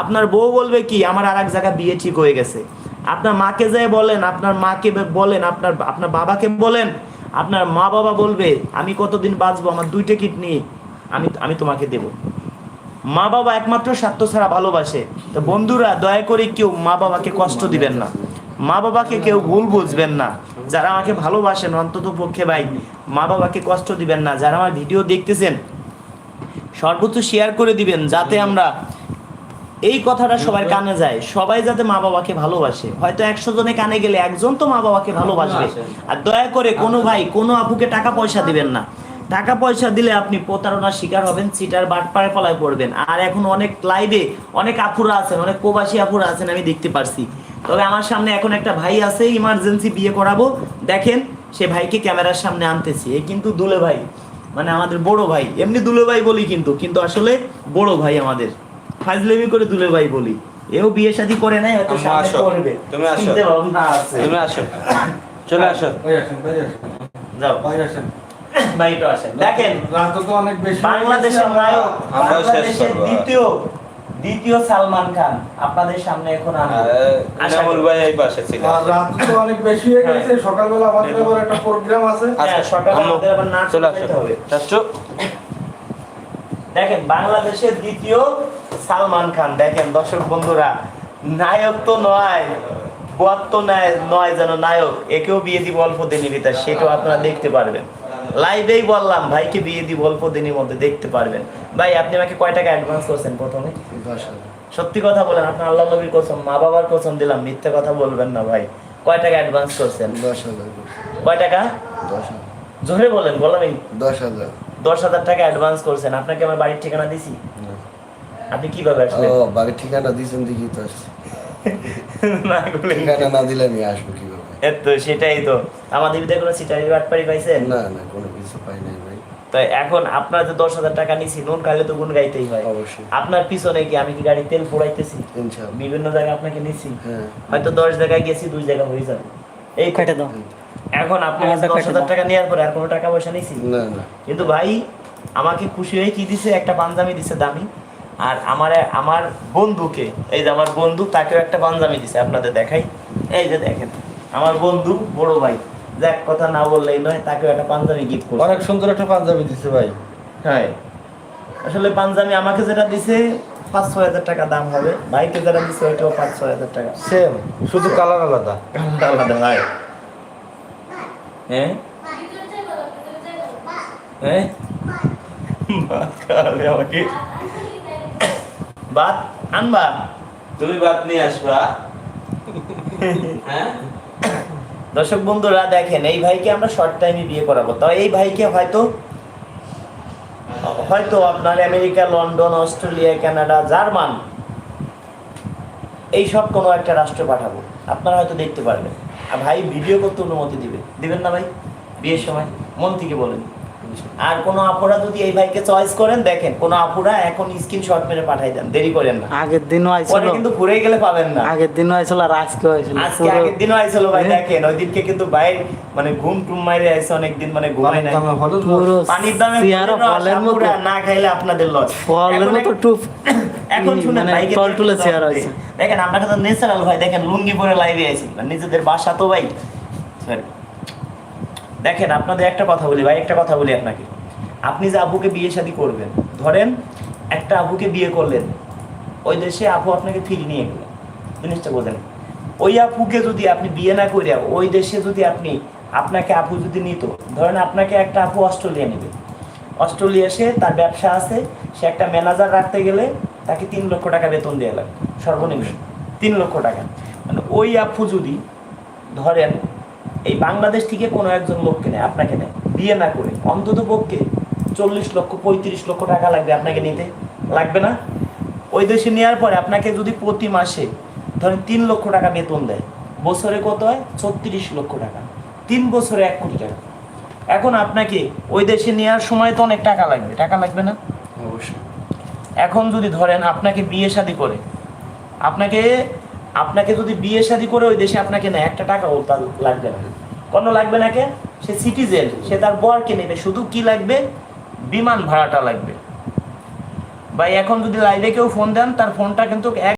আপনার বউ বলবে কি, আমার আর এক জায়গায় বিয়ে ঠিক হয়ে গেছে। আপনার মাকে যেয়ে বলেন, আপনার মাকে বলেন, আপনার আপনার বাবাকে বলেন, আপনার মা বাবা বলবে, আমি কতদিন বাঁচবো? আমার দুইটা কিডনি, আমি আমি তোমাকে দেব। মা বাবা একমাত্র স্বার্থ ছাড়া ভালোবাসে। তো বন্ধুরা, দয়া করে কেউ মা বাবাকে কষ্ট দিবেন না। মা বাবাকে কেউ ভুল বুঝবেন না। যারা আমাকে ভালোবাসেন, অন্তত পক্ষে ভাই, মা বাবাকে কষ্ট দিবেন না। যারা আমার ভিডিও দেখতেছেন, সর্বোচ্চ শেয়ার করে দিবেন, যাতে আমরা এই কথাটা সবার কানে যায়। সবাই যাতে মা বাবাকে ভালোবাসে। হয়তো একশো জনে কানে গেলে একজন তো মা বাবাকে ভালোবাসবে। আর দয়া করে কোনো ভাই কোনো আপুকে টাকা পয়সা দিবেন না। টাকা পয়সা দিলে আপনি প্রতারণার শিকার হবেন সিটার বাটপাড়ে পলায় পড়বেন। আর এখন অনেক লাইভে অনেক আপুরা আছেন অনেক প্রবাসী আপুরা আছেন আমি দেখতে পারছি। তবে আমার সামনে এখন একটা ভাই আছে ইমার্জেন্সি বিয়ে করাবো। দেখেন সে ভাইকে ক্যামেরার সামনে আনতেছি। এ কিন্তু দুলে ভাই মানে আমাদের বড় ভাই। এমনি দুলে ভাই বলি কিন্তু কিন্তু আসলে বড় ভাই আমাদের। ফাজলেমি করে দুলে ভাই বলি। এও বিয়ে শাদী করে নাই হয়তো আম্মা সামনে করবে। তুমি আসো। তুমি আসো। চলে আসো। বাইরে আসেন, বাইরে আসেন, যাও। বাইরে দেখেন রাত তো অনেক বেশি বাংলাদেশের নায়ক বাংলাদেশের দ্বিতীয় দ্বিতীয় সালমান খান আপনাদের সামনে এখন ইনামুল ভাই এই পাশে ছিল। রাত তো অনেক বেশি হয়ে গেছে সকালবেলা আমাদের আবার একটা প্রোগ্রাম আছে। হ্যাঁ, সকালে আমাদের আবার নাচ চলে আসো। হবে। দেখেন বাংলাদেশের দ্বিতীয় সালমান খান। দেখেন দর্শক বন্ধুরা নায়ক তো নয় নয় নয় যেন নায়ক। একেও বিয়ে দিব অল্প দিনই ভিতর সেটাও আপনারা দেখতে পারবেন। লাইভেই বললাম ভাইকে বিয়ে দিব অল্প দিনের মধ্যে দেখতে পারবেন। ভাই আপনি আমাকে কয় টাকা অ্যাডভান্স করছেন প্রথমে? সত্যি কথা বলেন আপনার আল্লাহ নবীর কসম মা বাবার কসম দিলাম মিথ্যে কথা বলবেন না ভাই। কয় টাকা অ্যাডভান্স করছেন? দশ হাজার। কয় টাকা? দশ জোরে বলেন বললাম দশ হাজার। দশ হাজার টাকা অ্যাডভান্স করছেন। আপনাকে আমার বাড়ির ঠিকানা দিছি? আপনি কীভাবে আসলেন? ও বাড়ির ঠিকানা দিয়েছেন দেখি তো না। ঠিকানা না দিলে আমি আসব কীভাবে? এ তো সেটাই তো। আমাদের বিদে কোনো সিটারি বাটপারি পাইছেন? না না কোনো কিছু পাই নাই ভাই। তো এখন আপনার যে দশ হাজার টাকা নিছি নুন খাইলে তো গুণ গাইতেই হয়। অবশ্যই। আপনার পিছনে কি আমি কি গাড়ি তেল পোড়াইতেছি? ইনশাআল্লাহ। বিভিন্ন জায়গায় আপনাকে নিছি। হ্যাঁ। হয়তো দশ জায়গায় গেছি দুই জায়গা হয়ে যাবে। এই কয়টা দাও। এখন আপনি দশ হাজার টাকা নেওয়ার পরে আর কোনো টাকা পয়সা নিছি না। না কিন্তু ভাই আমাকে খুশি হয়ে কি দিছে? একটা পাঞ্জাবি দিছে দামি। আর আমার আমার বন্ধুকে এই যে আমার বন্ধু তাকেও একটা পাঞ্জাবি দিছে আপনাদের দেখাই। এই যে দেখেন আমার বন্ধু বড় ভাই। যাক কথা না বললেই নয় তাকেও একটা পাঞ্জাবি গিফট করছে। অনেক সুন্দর একটা পাঞ্জাবি দিছে ভাই। হ্যাঁ। আসলে পাঞ্জাবি আমাকে যেটা দিছে পাঁচ ছয় হাজার টাকা দাম হবে। ভাইকে যেটা দিছে ওইটাও পাঁচ ছয় হাজার টাকা। সেম শুধু কালার আলাদা। আলাদা আলাদা ভাই। হ্যাঁ হ্যাঁ ভাত আমাকে। ভাত আনবা। তুমি বাদ নিয়ে আসবা। হ্যাঁ? দর্শক বন্ধুরা দেখেন এই ভাইকে আমরা শর্ট টাইমে বিয়ে করাবো। তো এই ভাইকে হয়তো হয়তো আপনার America London Australia Canada German এই সব কোনো একটা রাষ্ট্র পাঠাবো। আপনারা হয়তো দেখতে পারবেন। ভাই ভিডিও করতে অনুমতি দিবে। দিবেন না ভাই বিয়ের সময়। মন থেকে বলেন। আর কোনো আপুরা যদি এই ভাইকে চয়েস করেন দেখেন কোনো আপুরা এখন স্ক্রিনশট মেরে পাঠাই দেন দেরি করেন না। আগের দিনও আইছিল। পরে কিন্তু ঘুরে গেলে পাবেন না। আগের দিনও আইছিল আর আজকেও আইছিল। আজকে আগের দিনও আইছিল ভাই হ্যাঁ। দেখেন ওই দিনকে কিন্তু ভাই মানে ঘুম টুম মাইরে আইছে অনেকদিন মানে ঘুমাই নাই। পানির দামে ফলের মতো। না খাইলে আপনাদের লস। ফলের মতো টুপ। এখন শুনেন মানে টলটলে চেয়ার। হয়েছে দেখেন আমরা কিন্তু ন্যাচারাল ভাই দেখেন লুঙ্গি পরে লাইভে আইছি মানে নিজেদের বাসা তো ভাই। দেখেন আপনাদের একটা কথা বলি ভাই একটা কথা বলি আপনাকে। আপনি যে আবুকে বিয়ে শাদী করবেন ধরেন একটা আবুকে বিয়ে করলেন ওই দেশে আপু আপনাকে ফিরিয়ে নিয়ে গেলেন জিনিসটা বোঝেন। ওই আপুকে যদি আপনি বিয়ে না করে ওই দেশে যদি আপনি আপনাকে আপু যদি নিত ধরেন আপনাকে একটা আপু অস্ট্রেলিয়া নেবে। অস্ট্রেলিয়া সে তার ব্যবসা আছে সে একটা ম্যানেজার রাখতে গেলে তাকে তিন লক্ষ টাকা বেতন দেওয়া লাগবে, সর্বনিম্ন তিন লক্ষ টাকা। মানে ওই আপু যদি ধরেন, এই বাংলাদেশ থেকে কোনো একজন লোককে নেয়, আপনাকে নেয়, বিয়ে না করে, অন্তত পক্ষে চল্লিশ লক্ষ, পঁয়ত্রিশ লক্ষ টাকা লাগবে আপনাকে নিতে, লাগবে না? ওই দেশে নেওয়ার পরে আপনাকে যদি প্রতি মাসে ধরেন তিন লক্ষ টাকা বেতন দেয়, বছরে কত হয়? ছত্রিশ লক্ষ টাকা। তিন বছরে এক কোটি টাকা। এখন আপনাকে ওই দেশে নেওয়ার সময় তো অনেক টাকা লাগবে টাকা লাগবে না? অবশ্যই। এখন যদি ধরেন আপনাকে বিয়ে শাদি করে, আপনাকে আপনাকে যদি বিয়ে শাদি করে ওই দেশে আপনাকে না একটা টাকা লাগবে না। কোনো লাগবে না কে? সে সিটিজেন সে তার বরকে নেবে, শুধু কি লাগবে? বিমান ভাড়াটা লাগবে। ভাই, এখন যদি লাইভে কেউ ফোন দেন, তার ফোনটা কিন্তু এক